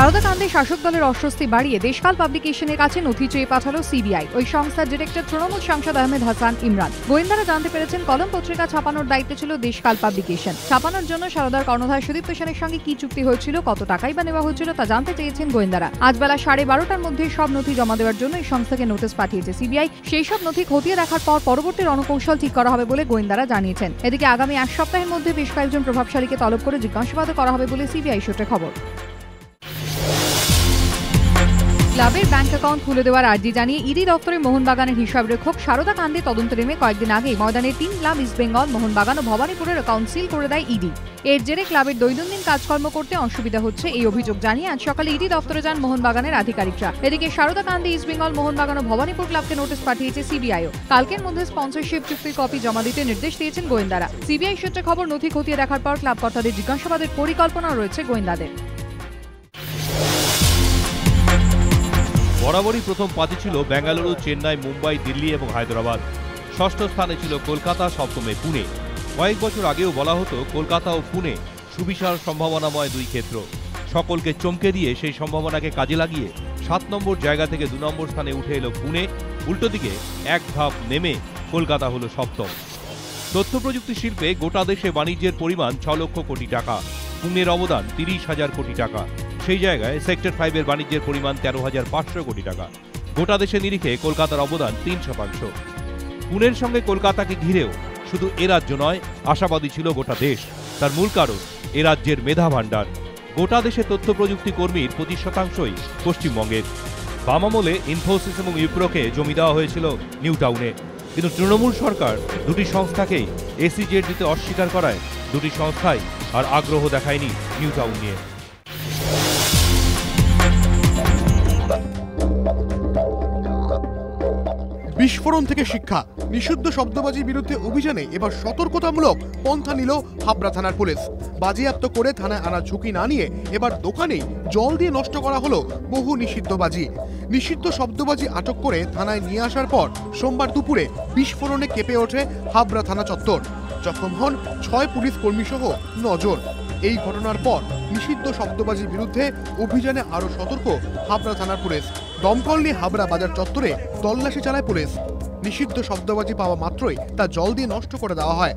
সারদা কান্দে শাসক দলের অস্বস্তি বাড়িয়ে দেশকাল পাবলিকেশনের কাছে নথি চেয়ে পাঠালো সিবিআই। ওই সংস্থার ডিরেক্টর তৃণমূল সাংসদ আহমেদ হাসান ইমরান। গোয়েন্দারা জানতে পেরেছেন কলম পত্রিকা ছাপানোর দায়িত্ব ছিল দেশকাল পাবলিকেশন। ছাপানোর জন্য সারদার কর্ণধার সুদীপ্ত সেনের সঙ্গে কি চুক্তি হয়েছিল, কত টাকাই বা নেওয়া হয়েছিল তা জানতে চেয়েছেন গোয়েন্দারা। আজ বেলা সাড়ে বারোটার মধ্যে সব নথি জমা দেওয়ার জন্য এই সংস্থাকে নোটিশ পাঠিয়েছে সিবিআই। সেই সব নথি খতিয়ে দেখার পর পরবর্তী রণকৌশল ঠিক করা হবে বলে গোয়েন্দারা জানিয়েছেন। এদিকে আগামী এক সপ্তাহের মধ্যে বেশ কয়েকজন প্রভাবশালীকে তলব করে জিজ্ঞাসাবাদও করা হবে বলে সিবিআই সূত্রে খবর। ক্লাবের ব্যাংক অ্যাকাউন্ট খুলে দেওয়ার আর্জি জানিয়ে ইডি দপ্তরে মোহনবাগানের হিসাব রক্ষক সারদা কান্দে তদন্ত নেমে কয়েকদিন আগেই ময়দানে তিন ক্লাব ইস্টবেঙ্গল মোহনবাগান ও ভবানীপুরের অ্যাকাউন্ট সিল করে দেয় ইডি। এর জেরে ক্লাবের দৈনন্দিন কাজকর্ম করতে অসুবিধা হচ্ছে এই অভিযোগ জানিয়ে আজ সকালে ইডি দপ্তরে যান মোহনবাগানের আধিকারিকরা। এদিকে সারদা কান্দি ইস্টবেঙ্গল মোহনবাগান ও ভবানীপুর ক্লাবকে নোটিশ পাঠিয়েছে সিবিআইও কালকের মধ্যে স্পন্সরশিপ চুক্তির কপি জমা দিতে নির্দেশ দিয়েছেন গোয়েন্দারা। সিবিআই সূত্রে খবর নথি খতিয়ে দেখার পর ক্লাব কর্তাদের জিজ্ঞাসাবাদের পরিকল্পনা রয়েছে গোয়েন্দাদের। বরাবরই প্রথম পাঁচে ছিল বেঙ্গালুরু, চেন্নাই, মুম্বাই, দিল্লি এবং হায়দ্রাবাদ। ষষ্ঠ স্থানে ছিল কলকাতা, সপ্তমে পুনে। কয়েক বছর আগেও বলা হতো কলকাতা ও পুনে সুবিশাল সম্ভাবনাময় দুই ক্ষেত্র। সকলকে চমকে দিয়ে সেই সম্ভাবনাকে কাজে লাগিয়ে সাত নম্বর জায়গা থেকে দু নম্বর স্থানে উঠে এলো পুনে। উল্টো দিকে এক ধাপ নেমে কলকাতা হলো সপ্তম। তথ্য প্রযুক্তি শিল্পে গোটা দেশে বাণিজ্যের পরিমাণ ছ লক্ষ কোটি টাকা। পুনের অবদান তিরিশ হাজার কোটি টাকা। সেই জায়গায় সেক্টর ফাইভের বাণিজ্যের পরিমাণ তেরো হাজার পাঁচশো কোটি টাকা। গোটা দেশে নিরিখে কলকাতার অবদান তিন শতাংশ। পুনের সঙ্গে কলকাতাকে ঘিরেও শুধু এ রাজ্য নয়, আশাবাদী ছিল গোটা দেশ। তার মূল কারণ, এ রাজ্যের মেধা ভাণ্ডার। গোটা দেশে তথ্য প্রযুক্তি কর্মীর পঁচিশ শতাংশই পশ্চিমবঙ্গের। বাম আমলে ইনফোসিস এবং ইউপ্রোকে জমি দেওয়া হয়েছিল নিউ টাউনে। কিন্তু তৃণমূল সরকার দুটি সংস্থাকেই এসিজেড দিতে অস্বীকার করায় দুটি সংস্থাই আর আগ্রহ দেখায়নি নিউ টাউন নিয়ে। বিস্ফোরণ থেকে শিক্ষা। নিষিদ্ধ শব্দবাজির বিরুদ্ধে অভিযানে এবার সতর্কতামূলক পন্থা নিল হাবড়া থানার পুলিশ। বাজেয়াপ্ত করে থানায় আনার ঝুঁকি না নিয়ে এবার দোকানেই জল দিয়ে নষ্ট করা হলো বহু নিষিদ্ধ বাজি নিষিদ্ধ শব্দবাজি আটক করে থানায় নিয়ে আসার পর সোমবার দুপুরে বিস্ফোরণে কেঁপে ওঠে হাবড়া থানা চত্বর। জখম হন ছয় পুলিশ কর্মী সহ নজন। এই ঘটনার পর নিষিদ্ধ শব্দবাজির বিরুদ্ধে অভিযানে আরও সতর্ক হাবড়া থানার পুলিশ। দমকল নিয়ে হাবড়া বাজার চত্বরে তল্লাশি চালায় পুলিশ। নিষিদ্ধ শব্দবাজি পাওয়া মাত্রই তা জল দিয়ে নষ্ট করে দেওয়া হয়।